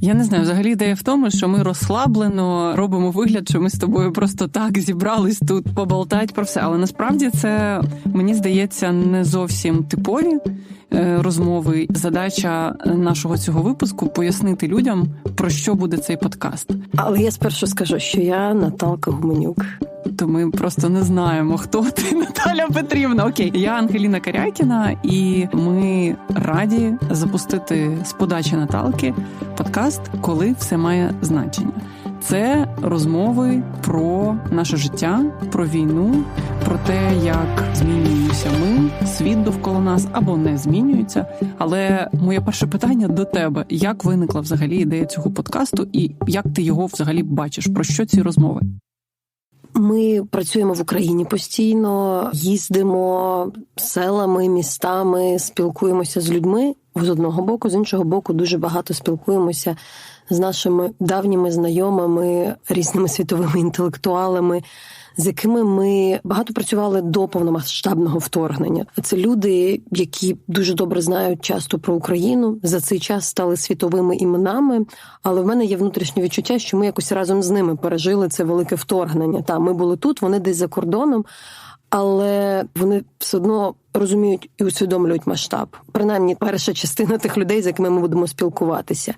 Я не знаю, взагалі ідея в тому, що ми розслаблено робимо вигляд, що ми з тобою просто так зібрались тут поболтати про все. Але насправді це мені здається не зовсім типові розмови. Задача нашого цього випуску пояснити людям про що буде цей подкаст. Але я спершу скажу, що я Наталка Гуменюк. То ми просто не знаємо, хто ти Наталя Петрівна. Окей, я Ангеліна Карякіна, і ми раді запустити з подачі Наталки подкаст, коли все має значення. Це розмови про наше життя, про війну, про те, як змінюємося ми, світ довкола нас або не змінюється. Але моє перше питання до тебе: як виникла взагалі ідея цього подкасту, і як ти його взагалі бачиш? Про що ці розмови? Ми працюємо в Україні постійно, їздимо селами, містами, спілкуємося з людьми з одного боку, з іншого боку, дуже багато спілкуємося з нашими давніми знайомими, різними світовими інтелектуалами, з якими ми багато працювали до повномасштабного вторгнення. Це люди, які дуже добре знають часто про Україну. За цей час стали світовими іменами. Але в мене є внутрішнє відчуття, що ми якось разом з ними пережили це велике вторгнення. Та ми були тут, вони десь за кордоном. Але вони все одно розуміють і усвідомлюють масштаб. Принаймні, перша частина тих людей, з якими ми будемо спілкуватися.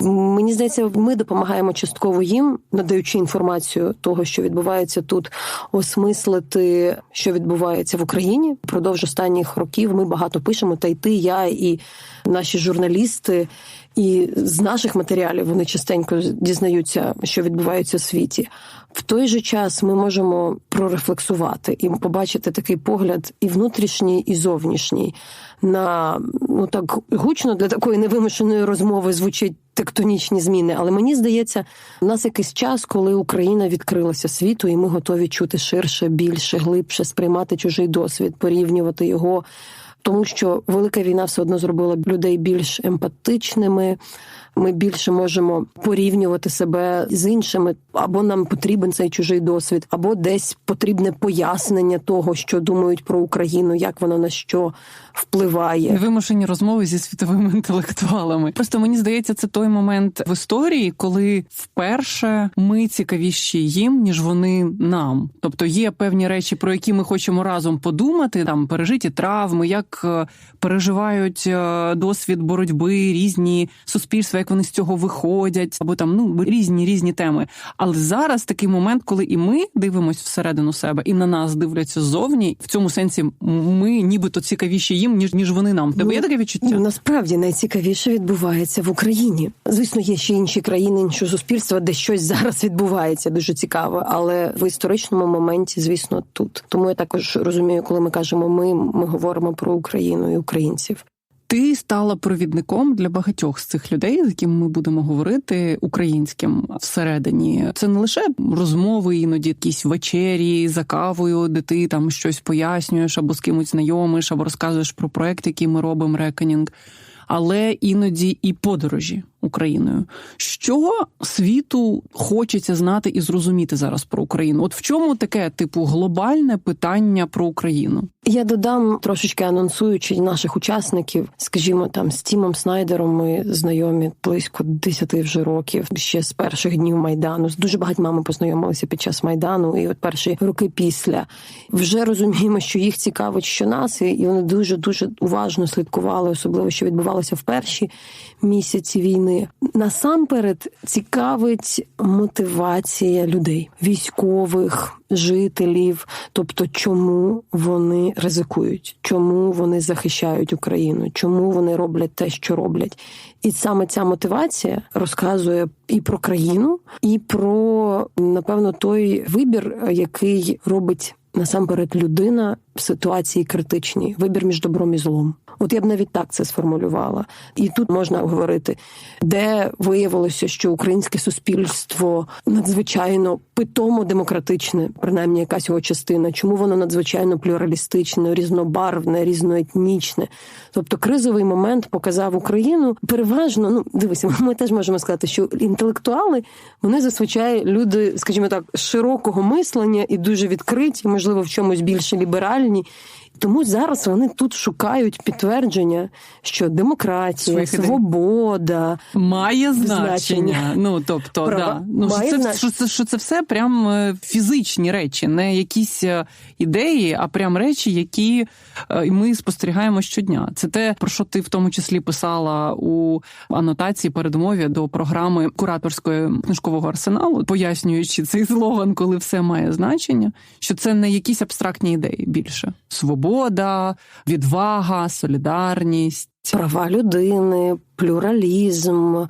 Мені здається, ми допомагаємо частково їм, надаючи інформацію того, що відбувається тут, осмислити, що відбувається в Україні. Продовж останніх років ми багато пишемо. Та й ти, я і наші журналісти. І з наших матеріалів вони частенько дізнаються, що відбувається у світі. В той же час ми можемо прорефлексувати і побачити такий погляд і внутрішній, і зовнішній. На ну так гучно для такої невимушеної розмови звучить тектонічні зміни. Але мені здається, у нас якийсь час, коли Україна відкрилася світу, і ми готові чути ширше, більше, глибше, сприймати чужий досвід, порівнювати його. Тому що велика війна все одно зробила людей більш емпатичними, ми більше можемо порівнювати себе з іншими, або нам потрібен цей чужий досвід, або десь потрібне пояснення того, що думають про Україну, як вона на що впливає. Вимушені розмови зі світовими інтелектуалами. Просто мені здається, це той момент в історії, коли вперше ми цікавіші їм, ніж вони нам. Тобто є певні речі, про які ми хочемо разом подумати, там пережиті травми, як е, переживають е, досвід боротьби різні суспільства як вони з цього виходять, або там ну різні різні теми. Але зараз такий момент, коли і ми дивимося всередину себе, і на нас дивляться ззовні. В цьому сенсі ми нібито цікавіші їм, ніж ніж вони нам. Тебе є таке відчуття? Насправді найцікавіше відбувається в Україні. Звісно, є ще інші країни, інші суспільства, де щось зараз відбувається. Дуже цікаво, але в історичному моменті, звісно, тут тому я також розумію, коли ми кажемо ми, ми говоримо про Україну і українців. Ти стала провідником для багатьох з цих людей, з якими ми будемо говорити українським всередині. Це не лише розмови, іноді якісь вечері за кавою, де ти там щось пояснюєш або з кимось знайомиш, або розказуєш про проект, який ми робимо, реконінг, але іноді і подорожі. Україною. Що світу хочеться знати і зрозуміти зараз про Україну? От в чому таке типу глобальне питання про Україну? Я додам трошечки анонсуючи наших учасників, скажімо, там з Тімом Снайдером ми знайомі близько 10 вже років, ще з перших днів майдану. З дуже багатьма ми познайомилися під час майдану, і от перші роки після вже розуміємо, що їх цікавить, що нас, і вони дуже дуже уважно слідкували, особливо що відбувалося в перші місяці війни. Насамперед цікавить мотивація людей, військових, жителів, тобто, чому вони ризикують, чому вони захищають Україну, чому вони роблять те, що роблять. І саме ця мотивація розказує і про країну, і про напевно той вибір, який робить насамперед людина в ситуації критичній, вибір між добром і злом. От я б навіть так це сформулювала. І тут можна говорити, де виявилося, що українське суспільство надзвичайно питомо демократичне, принаймні якась його частина, чому воно надзвичайно плюралістичне, різнобарвне, різноетнічне. Тобто кризовий момент показав Україну переважно. Ну дивися, ми теж можемо сказати, що інтелектуали вони зазвичай люди, скажімо так, широкого мислення і дуже відкриті, можливо, в чомусь більше ліберальні. Тому зараз вони тут шукають підтвердження, що демократія, Своїх свобода Має значення. Значення. Ну тобто, Права. да. ну, Має що, це, що, це, що це все прям е, фізичні речі, не якісь е, ідеї, а прям речі, які е, ми спостерігаємо щодня. Це те, про що ти в тому числі писала у анотації передмові до програми кураторської книжкового арсеналу, пояснюючи цей злоган, коли все має значення, що це не якісь абстрактні ідеї більше. Свобода, відвага, солідарність. права людини, плюралізм,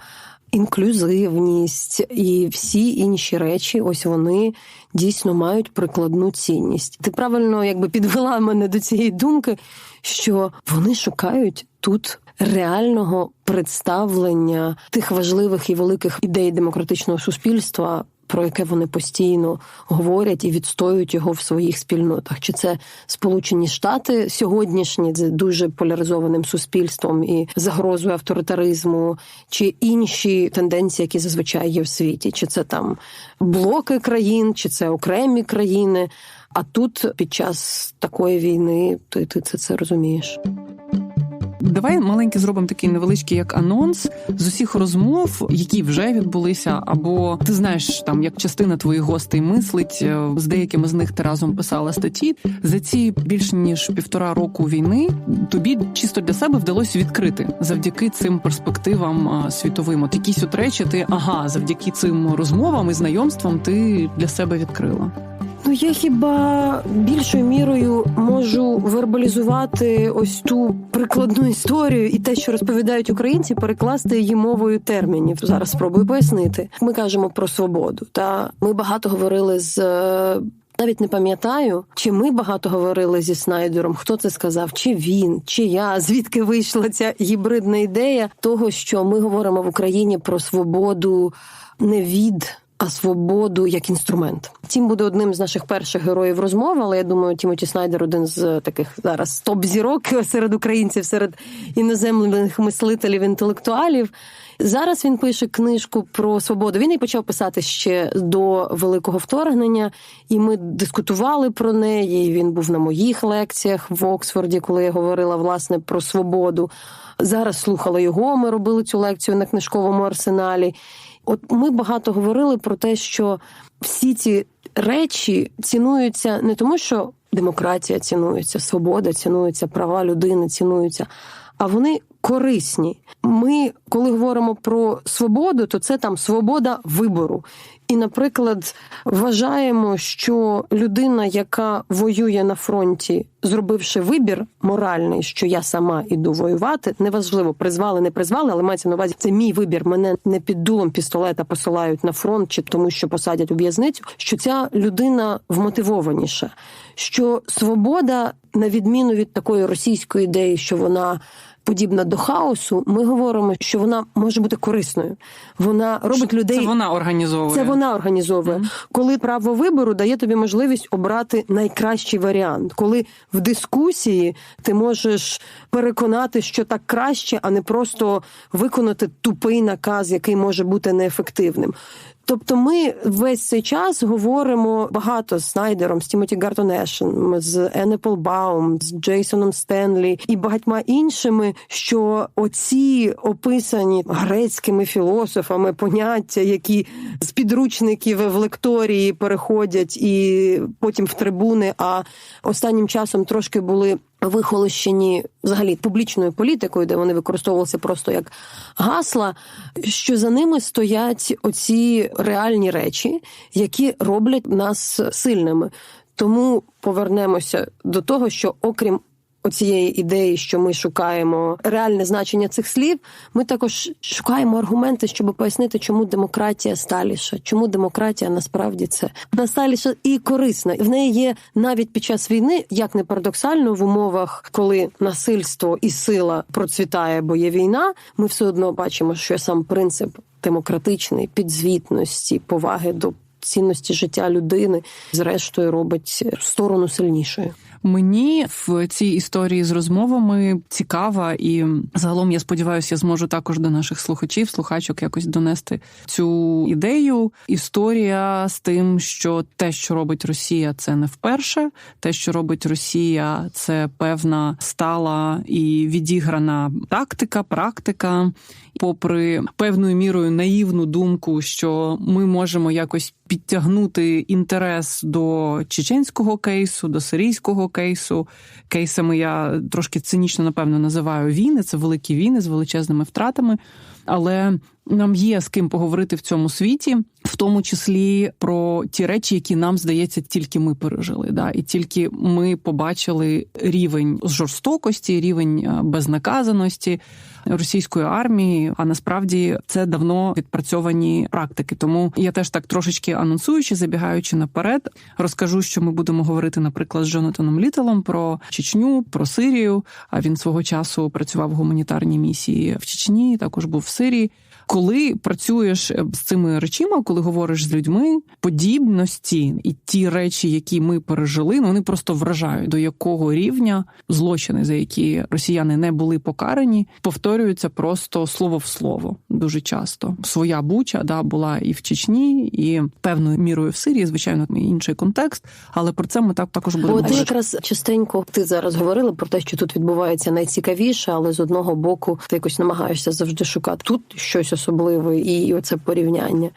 інклюзивність і всі інші речі, ось вони дійсно мають прикладну цінність. Ти правильно якби підвела мене до цієї думки, що вони шукають тут реального представлення тих важливих і великих ідей демократичного суспільства. Про яке вони постійно говорять і відстоюють його в своїх спільнотах. Чи це Сполучені Штати сьогоднішні з дуже поляризованим суспільством і загрозою авторитаризму, чи інші тенденції, які зазвичай є в світі, чи це там блоки країн, чи це окремі країни. А тут під час такої війни ти, ти це, це розумієш. Давай маленький зробимо такий невеличкий як анонс з усіх розмов, які вже відбулися, або ти знаєш, там як частина твоїх гостей мислить е, з деякими з них ти разом писала статті. За ці більш ніж півтора року війни тобі чисто для себе вдалося відкрити завдяки цим перспективам е, світовим. От якісь от речі, ти ага, завдяки цим розмовам і знайомствам ти для себе відкрила. Ну я хіба більшою мірою можу вербалізувати ось ту прикладну історію і те, що розповідають українці, перекласти її мовою термінів. Зараз спробую пояснити. Ми кажемо про свободу. Та ми багато говорили з. е, Навіть не пам'ятаю, чи ми багато говорили зі Снайдером, хто це сказав, чи він, чи я, звідки вийшла ця гібридна ідея того, що ми говоримо в Україні про свободу не від а свободу як інструмент. Тім буде одним з наших перших героїв розмови, але я думаю, Тімоті Снайдер один з таких зараз топ-зірок серед українців, серед іноземних мислителів, інтелектуалів. Зараз він пише книжку про свободу. Він її почав писати ще до великого вторгнення, і ми дискутували про неї. Він був на моїх лекціях в Оксфорді, коли я говорила власне про свободу. Зараз слухала його. Ми робили цю лекцію на книжковому арсеналі. От ми багато говорили про те, що всі ці речі цінуються не тому, що демократія цінується, свобода цінується, права людини цінуються, а вони корисні. Ми, коли говоримо про свободу, то це там свобода вибору. І, наприклад, вважаємо, що людина, яка воює на фронті, зробивши вибір моральний, що я сама іду воювати, неважливо, призвали, не призвали, але мається на увазі, це мій вибір. Мене не під дулом пістолета посилають на фронт, чи тому, що посадять у в'язницю. Що ця людина вмотивованіша, що свобода, на відміну від такої російської ідеї, що вона подібна до хаосу, ми говоримо, що вона може бути корисною. Вона робить людей. Це вона організовує. Це вона організовує, mm-hmm. коли право вибору дає тобі можливість обрати найкращий варіант, коли в дискусії ти можеш переконати, що так краще, а не просто виконати тупий наказ, який може бути неефективним. Тобто, ми весь цей час говоримо багато з Снайдером, з Тімоті Гартонешем, з Енепл Баум, з Джейсоном Стенлі і багатьма іншими, що оці описані грецькими філософами поняття, які з підручників в лекторії переходять і потім в трибуни, а останнім часом трошки були. Вихолощені взагалі публічною політикою, де вони використовувалися просто як гасла, що за ними стоять оці реальні речі, які роблять нас сильними. Тому повернемося до того, що окрім оцієї ідеї, що ми шукаємо реальне значення цих слів, ми також шукаємо аргументи, щоб пояснити, чому демократія сталіша, чому демократія насправді це насталіша і корисна. В неї є навіть під час війни, як не парадоксально, в умовах, коли насильство і сила процвітає, бо є війна, ми все одно бачимо, що сам принцип демократичний, підзвітності, поваги до цінності життя людини, зрештою робить сторону сильнішою. Мені в цій історії з розмовами цікава, і загалом я сподіваюся, я зможу також до наших слухачів, слухачок якось донести цю ідею. Історія з тим, що те, що робить Росія, це не вперше. Те, що робить Росія, це певна стала і відіграна тактика, практика попри певною мірою наївну думку, що ми можемо якось підтягнути інтерес до чеченського кейсу, до сирійського кейсу. Кейсами я трошки цинічно напевно називаю війни. Це великі війни з величезними втратами. Але нам є з ким поговорити в цьому світі, в тому числі про ті речі, які нам здається, тільки ми пережили. Да, І тільки ми побачили рівень жорстокості, рівень е, безнаказаності російської армії. А насправді це давно відпрацьовані практики. Тому я теж так трошечки анонсуючи, забігаючи наперед, розкажу, що ми будемо говорити, наприклад, з Джонатаном Літелом про Чечню, про Сирію. А він свого часу працював в гуманітарній місії в Чечні, також був в Сирії. Коли працюєш е, з цими речима, коли говориш з людьми, подібності і ті речі, які ми пережили, ну вони просто вражають, до якого рівня злочини, за які росіяни не були покарані, повторюються просто слово в слово дуже часто. Своя буча да була і в Чечні, і певною мірою в Сирії, звичайно, інший контекст. Але про це ми так також будемо. От якраз частенько ти зараз говорила про те, що тут відбувається найцікавіше, але з одного боку ти якось намагаєшся завжди шукати тут щось особливе, і оце порівняння.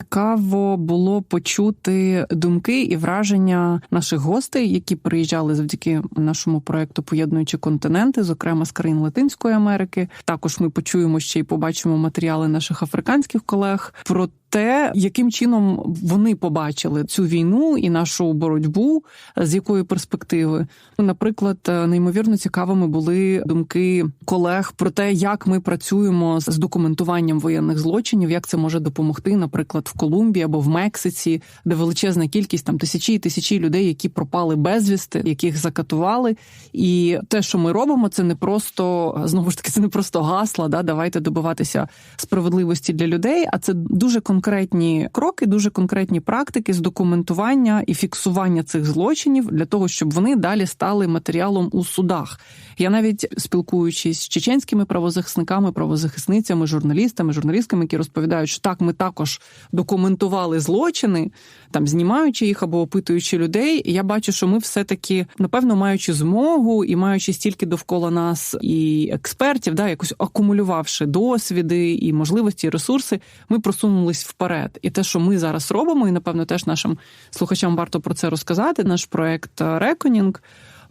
Цікаво було почути думки і враження наших гостей, які приїжджали завдяки нашому проекту Поєднуючи континенти, зокрема з країн Латинської Америки. Також ми почуємо ще й побачимо матеріали наших африканських колег про те, яким чином вони побачили цю війну і нашу боротьбу, з якої перспективи. Наприклад, неймовірно цікавими були думки колег про те, як ми працюємо з документуванням воєнних злочинів, як це може допомогти, наприклад, в Колумбії або в Мексиці, де величезна кількість там тисячі і тисячі людей, які пропали безвісти, яких закатували. І те, що ми робимо, це не просто знову ж таки, це не просто гасла. Да, давайте добиватися справедливості для людей, а це дуже конкретно конкретні кроки, дуже конкретні практики з документування і фіксування цих злочинів для того, щоб вони далі стали матеріалом у судах. Я навіть спілкуючись з чеченськими правозахисниками, правозахисницями, журналістами, журналістками, які розповідають, що так, ми також документували злочини, там знімаючи їх або опитуючи людей. Я бачу, що ми все-таки, напевно, маючи змогу і маючи стільки довкола нас і експертів, да, якось акумулювавши досвіди і можливості, і ресурси, ми просунулись вперед. І те, що ми зараз робимо, і напевно теж нашим слухачам варто про це розказати. Наш проект Реконінг.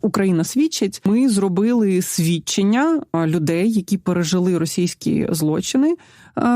Україна свідчить, ми зробили свідчення людей, які пережили російські злочини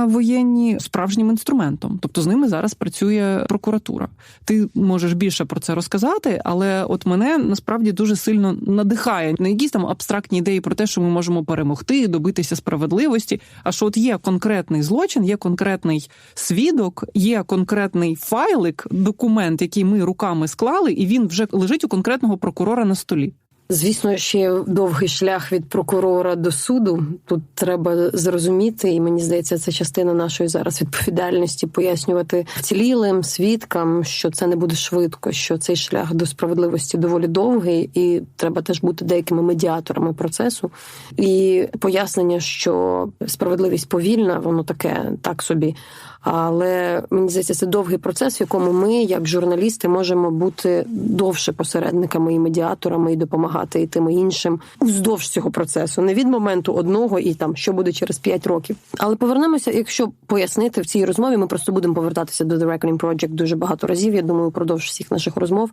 воєнні справжнім інструментом. Тобто з ними зараз працює прокуратура. Ти можеш більше про це розказати, але от мене насправді дуже сильно надихає не якісь там абстрактні ідеї про те, що ми можемо перемогти, добитися справедливості. А що от є конкретний злочин, є конкретний свідок, є конкретний файлик, документ, який ми руками склали, і він вже лежить у конкретного прокурора на столі. Звісно, ще довгий шлях від прокурора до суду. Тут треба зрозуміти, і мені здається, це частина нашої зараз відповідальності пояснювати вцілілим свідкам, що це не буде швидко, що цей шлях до справедливості доволі довгий, і треба теж бути деякими медіаторами процесу. І пояснення, що справедливість повільна, воно таке так собі. Але мені здається, це довгий процес, в якому ми, як журналісти, можемо бути довше посередниками і медіаторами і допомагати і тим і іншим вздовж цього процесу, не від моменту одного і там що буде через п'ять років. Але повернемося, якщо пояснити в цій розмові, ми просто будемо повертатися до The Reckoning Project дуже багато разів. Я думаю, впродовж всіх наших розмов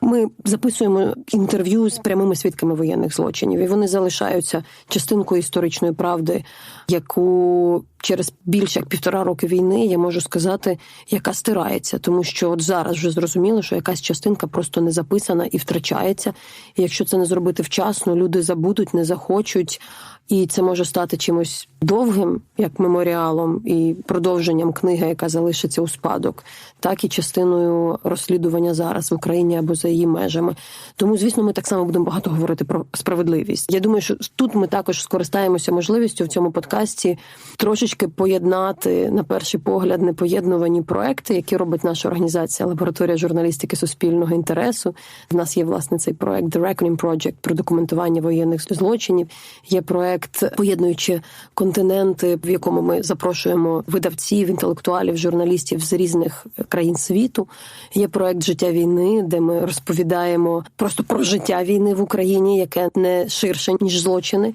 ми записуємо інтерв'ю з прямими свідками воєнних злочинів, і вони залишаються частинкою історичної правди, яку через більше як півтора роки війни я можу сказати, яка стирається, тому що от зараз вже зрозуміло, що якась частинка просто не записана і втрачається. І Якщо це не зробити вчасно, люди забудуть, не захочуть і це може стати чимось довгим, як меморіалом, і продовженням книги, яка залишиться у спадок, так і частиною розслідування зараз в Україні або за її межами. Тому, звісно, ми так само будемо багато говорити про справедливість. Я думаю, що тут ми також скористаємося можливістю в цьому подкасті трошечки поєднати на перший погляд непоєднувані проекти, які робить наша організація лабораторія журналістики суспільного інтересу. В нас є власне цей проект The Reckoning Project про документування воєнних злочинів. Є проект, поєднуючи континенти, в якому ми запрошуємо видавців, інтелектуалів, журналістів з різних країн світу. Є проект Життя війни, де ми розповідаємо просто про життя війни в Україні, яке не ширше ніж злочини.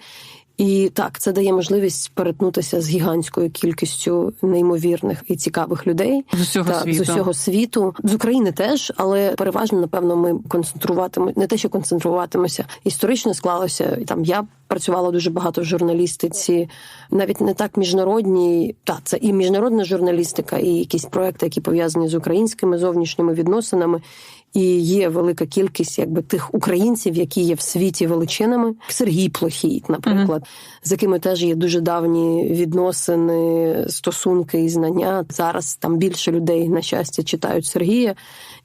І так, це дає можливість перетнутися з гігантською кількістю неймовірних і цікавих людей з усього так, світу. з усього світу, з України теж, але переважно, напевно, ми концентруватимемо не те, що концентруватимося. Історично склалося там. Я працювала дуже багато в журналістиці, навіть не так міжнародній. Та це і міжнародна журналістика, і якісь проекти, які пов'язані з українськими зовнішніми відносинами. І є велика кількість якби тих українців, які є в світі величинами. Сергій Плохій, наприклад, uh-huh. з якими теж є дуже давні відносини, стосунки і знання. Зараз там більше людей на щастя читають Сергія,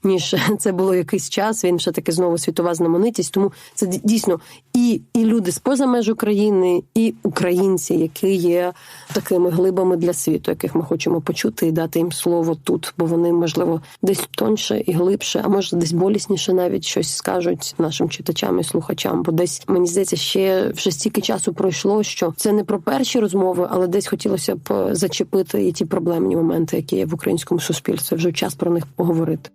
ніж це було якийсь час. Він ще таки знову світова знаменитість. Тому це дійсно і, і люди з поза меж України, і українці, які є такими глибами для світу, яких ми хочемо почути і дати їм слово тут, бо вони можливо десь тоньше і глибше, а може десь болісніше навіть щось скажуть нашим читачам і слухачам. Бо десь мені здається, ще вже стільки часу пройшло, що це не про перші розмови, але десь хотілося б зачепити і ті проблемні моменти, які є в українському суспільстві. Вже час про них поговорити.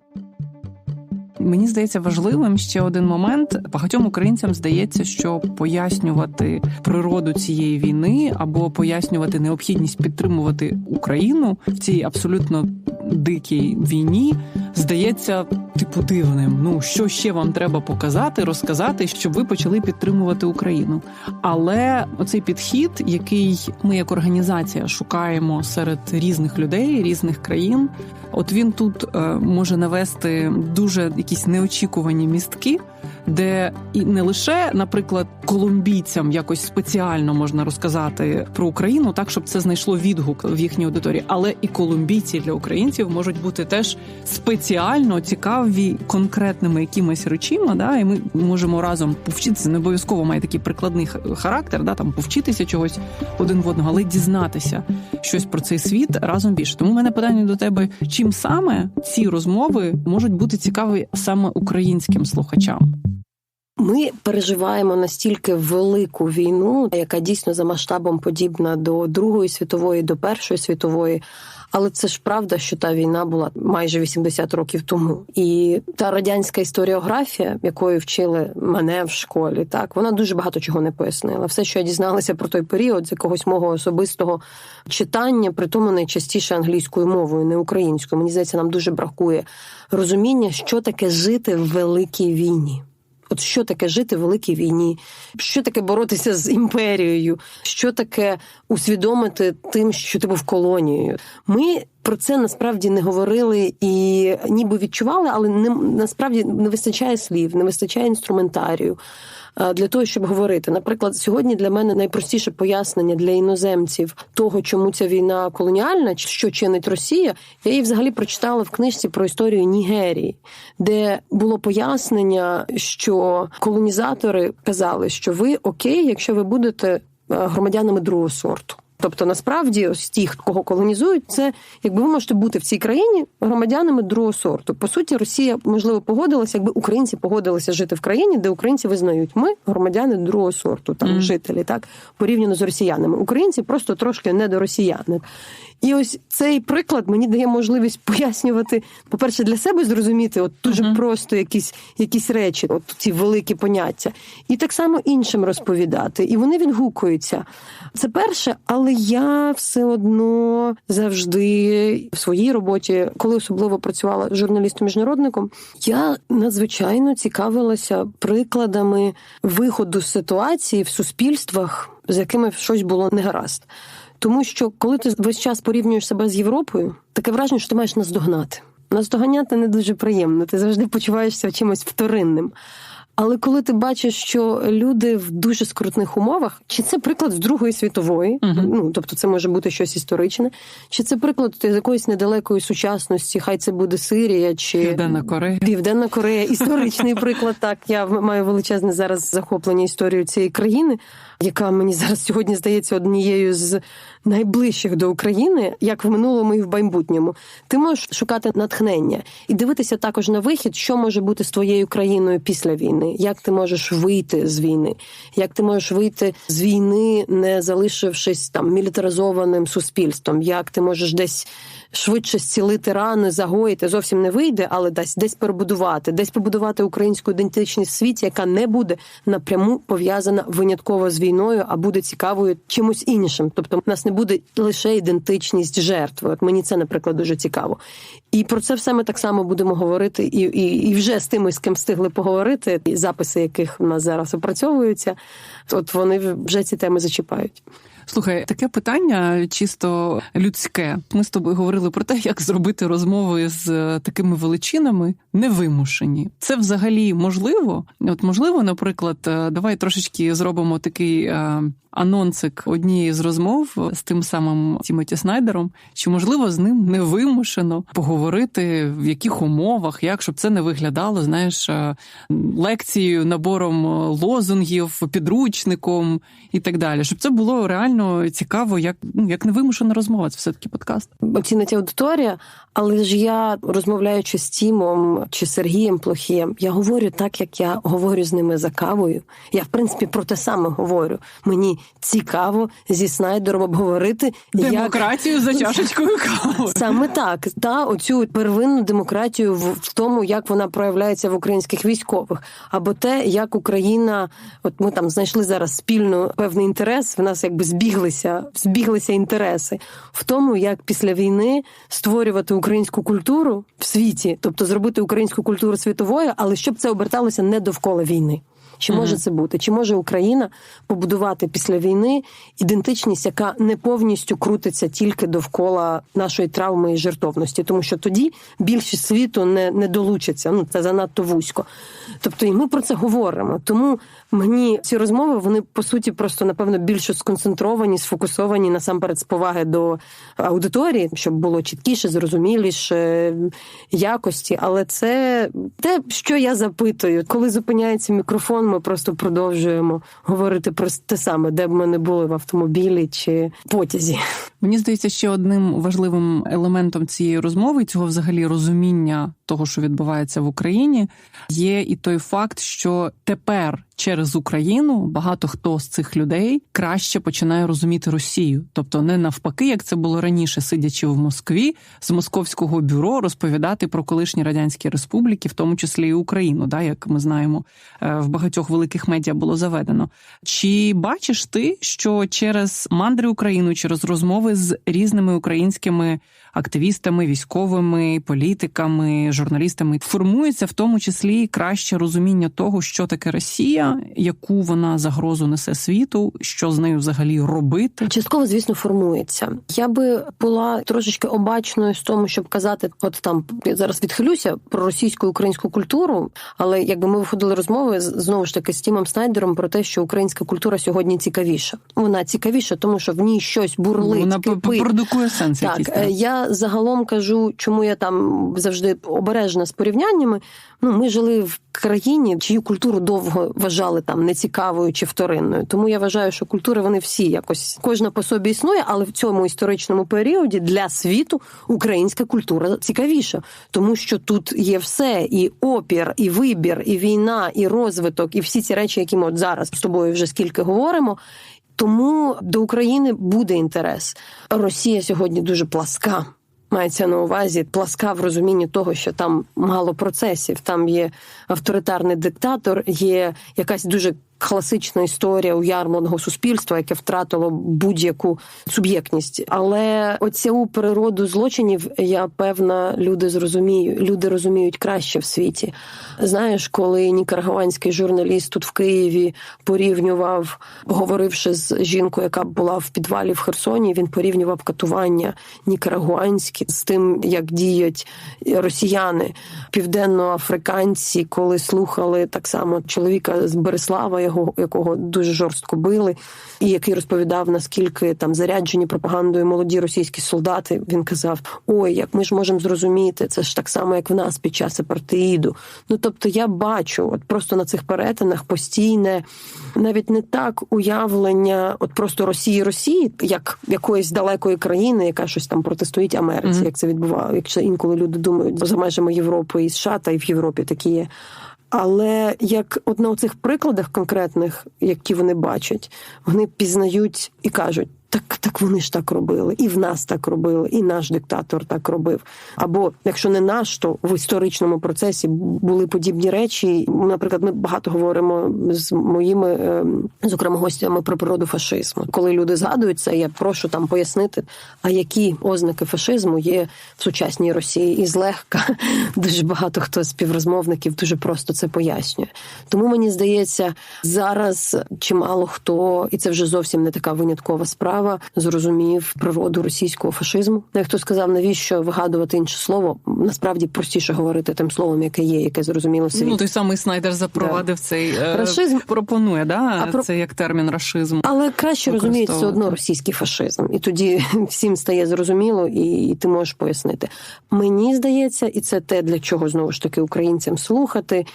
Мені здається важливим ще один момент. Багатьом українцям здається, що пояснювати природу цієї війни або пояснювати необхідність підтримувати Україну в цій абсолютно дикій війні здається типу дивним. Ну що ще вам треба показати, розказати, щоб ви почали підтримувати Україну. Але оцей підхід, який ми як організація шукаємо серед різних людей, різних країн, от він тут е, може навести дуже якісь неочікувані містки. Де і не лише, наприклад, колумбійцям якось спеціально можна розказати про Україну, так щоб це знайшло відгук в їхній аудиторії, але і колумбійці для українців можуть бути теж спеціально цікаві конкретними якимись речима. Да, і ми можемо разом повчитися. Не обов'язково має такий прикладний характер, да там повчитися чогось один в одного, але дізнатися щось про цей світ разом більше. Тому в мене питання до тебе: чим саме ці розмови можуть бути цікаві саме українським слухачам? Ми переживаємо настільки велику війну, яка дійсно за масштабом подібна до Другої світової, до Першої світової. Але це ж правда, що та війна була майже 80 років тому, і та радянська історіографія, якою вчили мене в школі, так вона дуже багато чого не пояснила. Все, що я дізналася про той період, з якогось мого особистого читання, при тому найчастіше англійською мовою, не українською. Мені здається, нам дуже бракує розуміння, що таке жити в великій війні. От що таке жити в великій війні, що таке боротися з імперією, що таке усвідомити тим, що ти був колонією. Ми про це насправді не говорили і ніби відчували, але не насправді не вистачає слів, не вистачає інструментарію. Для того щоб говорити, наприклад, сьогодні для мене найпростіше пояснення для іноземців того, чому ця війна колоніальна, що чинить Росія, я її взагалі прочитала в книжці про історію Нігерії, де було пояснення, що колонізатори казали, що ви окей, якщо ви будете громадянами другого сорту. Тобто, насправді, ось ті, кого колонізують, це якби ви можете бути в цій країні громадянами другого сорту. По суті, Росія можливо погодилася, якби українці погодилися жити в країні, де українці визнають, ми громадяни другого сорту, там mm. жителі, так порівняно з росіянами. Українці просто трошки не до росіяни. І ось цей приклад мені дає можливість пояснювати, по-перше, для себе зрозуміти, от дуже uh-huh. просто якісь якісь речі, от ці великі поняття, і так само іншим розповідати. І вони відгукуються. Це перше, але я все одно завжди в своїй роботі, коли особливо працювала журналістом-міжнародником, я надзвичайно цікавилася прикладами виходу з ситуації в суспільствах, з якими щось було негаразд. Тому що коли ти весь час порівнюєш себе з Європою, таке враження, що ти маєш наздогнати. Наздоганяти не дуже приємно. Ти завжди почуваєшся чимось вторинним. Але коли ти бачиш, що люди в дуже скрутних умовах, чи це приклад з Другої світової, uh ну тобто це може бути щось історичне, чи це приклад з якоїсь недалекої сучасності, хай це буде Сирія чи Південна Корея. Південна Корея, історичний приклад. Так. Я маю величезне зараз захоплення історією цієї країни, яка мені зараз сьогодні здається однією з найближчих до України, як в минулому і в майбутньому. Ти можеш шукати натхнення і дивитися також на вихід, що може бути з твоєю країною після війни, як ти можеш вийти з війни, як ти можеш вийти з війни, не залишившись там мілітаризованим суспільством, як ти можеш десь швидше зцілити рани, загоїти зовсім не вийде, але десь десь перебудувати, десь побудувати українську ідентичність в світі, яка не буде напряму пов'язана винятково з війною, а буде цікавою чимось іншим. Тобто, в нас не буде лише ідентичність жертви. От мені це, наприклад, дуже цікаво. І про це все ми так само будемо говорити, і і, і вже з тими, з ким встигли поговорити, і записи яких в нас зараз опрацьовуються, от вони вже ці теми зачіпають. Слухай, таке питання чисто людське. Ми з тобою говорили про те, як зробити розмови з е, такими величинами невимушені. Це взагалі можливо? От можливо, наприклад, е, давай трошечки зробимо такий е, анонсик однієї з розмов з тим самим Тімоті Снайдером, чи можливо з ним невимушено поговорити в яких умовах, як щоб це не виглядало, знаєш, лекцією, набором лозунгів, підручником і так далі, щоб це було реально цікаво, як ну як невимушена розмова. Це все таки подкаст. Оцінить аудиторія, але ж я розмовляючи з Тімом чи Сергієм Плохієм, я говорю так, як я говорю з ними за кавою. Я в принципі про те саме говорю. Мені цікаво зі Снайдером обговорити демократію як... за чашечкою кави. Саме так, та оцю первинну демократію в, в тому, як вона проявляється в українських військових, або те, як Україна, от ми там знайшли зараз спільно певний інтерес. В нас якби збіглися, збіглися інтереси в тому, як після війни створювати українську культуру в світі, тобто зробити українську культуру світовою, але щоб це оберталося не довкола війни. Чи може це бути? Чи може Україна побудувати після війни ідентичність, яка не повністю крутиться тільки довкола нашої травми і жертовності? Тому що тоді більшість світу не не долучиться. Ну це занадто вузько. Тобто, і ми про це говоримо. Тому мені ці розмови вони по суті просто напевно більше сконцентровані, сфокусовані насамперед з поваги до аудиторії, щоб було чіткіше, зрозуміліше якості. Але це те, що я запитую, коли зупиняється мікрофон ми просто продовжуємо говорити про те саме, де б ми не були в автомобілі чи потязі. Мені здається, ще одним важливим елементом цієї розмови, цього взагалі розуміння того, що відбувається в Україні, є і той факт, що тепер через Україну багато хто з цих людей краще починає розуміти Росію, тобто не навпаки, як це було раніше, сидячи в Москві з московського бюро розповідати про колишні радянські республіки, в тому числі і Україну, да, як ми знаємо, е, в багатьох великих медіа було заведено. Чи бачиш ти, що через мандри Україну, через розмови з різними українськими активістами, військовими, політиками, журналістами формується в тому числі краще розуміння того, що таке Росія, яку вона загрозу несе світу, що з нею взагалі робити? Частково, звісно, формується. Я би була трошечки обачною з тому, щоб казати, от там я зараз відхилюся про російську українську культуру, але якби ми виходили розмови знову ж таки з Тімом Снайдером про те, що українська культура сьогодні цікавіша. Вона цікавіша, тому що в ній щось бурлить. Вона кипить. продукує сенс. Так, якийсь, так. я загалом кажу, чому я там завжди обережна з порівняннями. Ну, ми жили в країні, чию культуру довго вважали там нецікавою чи вторинною. Тому я вважаю, що культури вони всі якось кожна по собі існує, але в цьому історичному періоді для світу українська культура цікавіша, тому що тут є все: і опір, і вибір, і війна, і розвиток, і всі ці речі, які ми от зараз з тобою вже скільки говоримо. Тому до України буде інтерес. Росія сьогодні дуже пласка. Мається на увазі пласка в розумінні того, що там мало процесів. Там є авторитарний диктатор, є якась дуже класична історія уярмленого суспільства, яке втратило будь-яку суб'єктність. Але оцю природу злочинів я певна люди зрозумію. Люди розуміють краще в світі. Знаєш, коли нікарагуанський журналіст тут в Києві порівнював, говоривши з жінкою, яка була в підвалі в Херсоні, він порівнював катування нікарагуанські з тим, як діють росіяни, південноафриканці, коли слухали так само чоловіка з Береслава, його якого дуже жорстко били, і який розповідав наскільки там заряджені пропагандою молоді російські солдати. Він казав: Ой, як ми ж можемо зрозуміти, це ж так само, як в нас під час апартеїду. Ну тобто, я бачу, от просто на цих перетинах постійне, навіть не так уявлення, от просто Росії Росії, як якоїсь далекої країни, яка щось там протистоїть Америці, mm-hmm. як це відбувало. Якщо інколи люди думають за межами Європи і США, та й в Європі такі є. Але як от на цих прикладах конкретних, які вони бачать, вони пізнають і кажуть. Так так вони ж так робили, і в нас так робили, і наш диктатор так робив. Або якщо не наш, то в історичному процесі були подібні речі. Наприклад, ми багато говоримо з моїми, ем, зокрема, гостями про природу фашизму. Коли люди згадують це, я прошу там пояснити, а які ознаки фашизму є в сучасній Росії, і злегка дуже багато хто з співрозмовників дуже просто це пояснює. Тому мені здається, зараз чимало хто, і це вже зовсім не така виняткова справа справа зрозумів природу російського фашизму. Як хто сказав, навіщо вигадувати інше слово? Насправді простіше говорити тим словом, яке є, яке зрозуміло світ. Ну той самий Снайдер запровадив да. цей е, рашизм. Пропонує да а це як термін рашизм, але краще розуміють все одно російський фашизм, і тоді всім стає зрозуміло, і ти можеш пояснити. Мені здається, і це те, для чого знову ж таки українцям слухати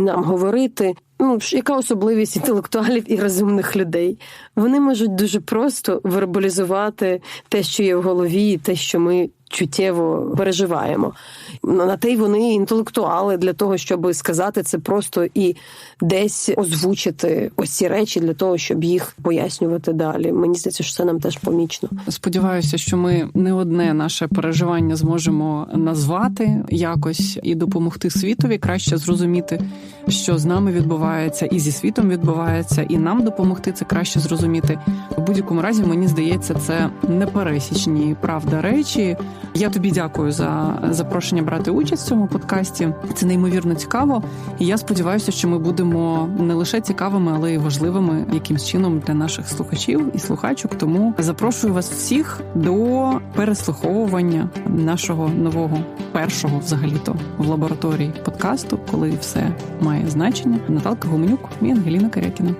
нам говорити. Ну, яка особливість інтелектуалів і розумних людей? Вони можуть дуже просто вербалізувати те, що є в голові, те, що ми чуттєво переживаємо. На те й вони інтелектуали для того, щоб сказати це просто і десь озвучити ось ці речі для того, щоб їх пояснювати далі. Мені здається, що це нам теж помічно. Сподіваюся, що ми не одне наше переживання зможемо назвати якось і допомогти світові краще зрозуміти, що з нами відбувається, і зі світом відбувається, і нам допомогти це краще зрозуміти. У будь-якому разі мені здається, це непересічні правда речі. Я тобі дякую за запрошення брати участь в цьому подкасті. Це неймовірно цікаво. І я сподіваюся, що ми будемо не лише цікавими, але й важливими якимсь чином для наших слухачів і слухачок. Тому запрошую вас всіх до переслуховування нашого нового першого взагалі-то в лабораторії подкасту, коли все має значення. Наталка Гуменюк і Ангеліна Карякіна.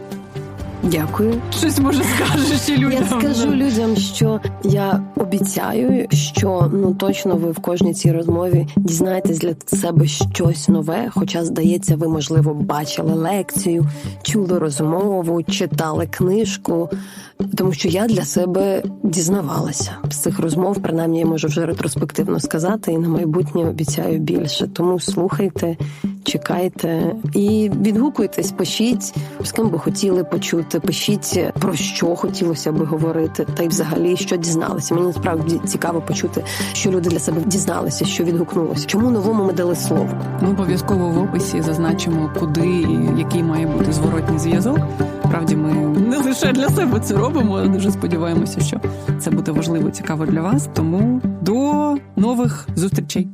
Дякую. Щось може скажеш людям. Я скажу людям, що я обіцяю, що ну точно ви в кожній цій розмові дізнаєтесь для себе щось нове. Хоча, здається, ви можливо бачили лекцію, чули розмову, читали книжку. Тому що я для себе дізнавалася з цих розмов, принаймні я можу вже ретроспективно сказати, і на майбутнє обіцяю більше. Тому слухайте, чекайте і відгукуйтесь, пишіть з ким би хотіли почути. Пишіть про що хотілося би говорити, та й взагалі що дізналися. Мені насправді цікаво почути, що люди для себе дізналися, що відгукнулося. Чому новому ми дали слово? Ми обов'язково в описі зазначимо, куди і який має бути зворотній зв'язок. Справді ми не лише для себе це робимо. Дуже сподіваємося, що це буде важливо цікаво для вас. Тому до нових зустрічей.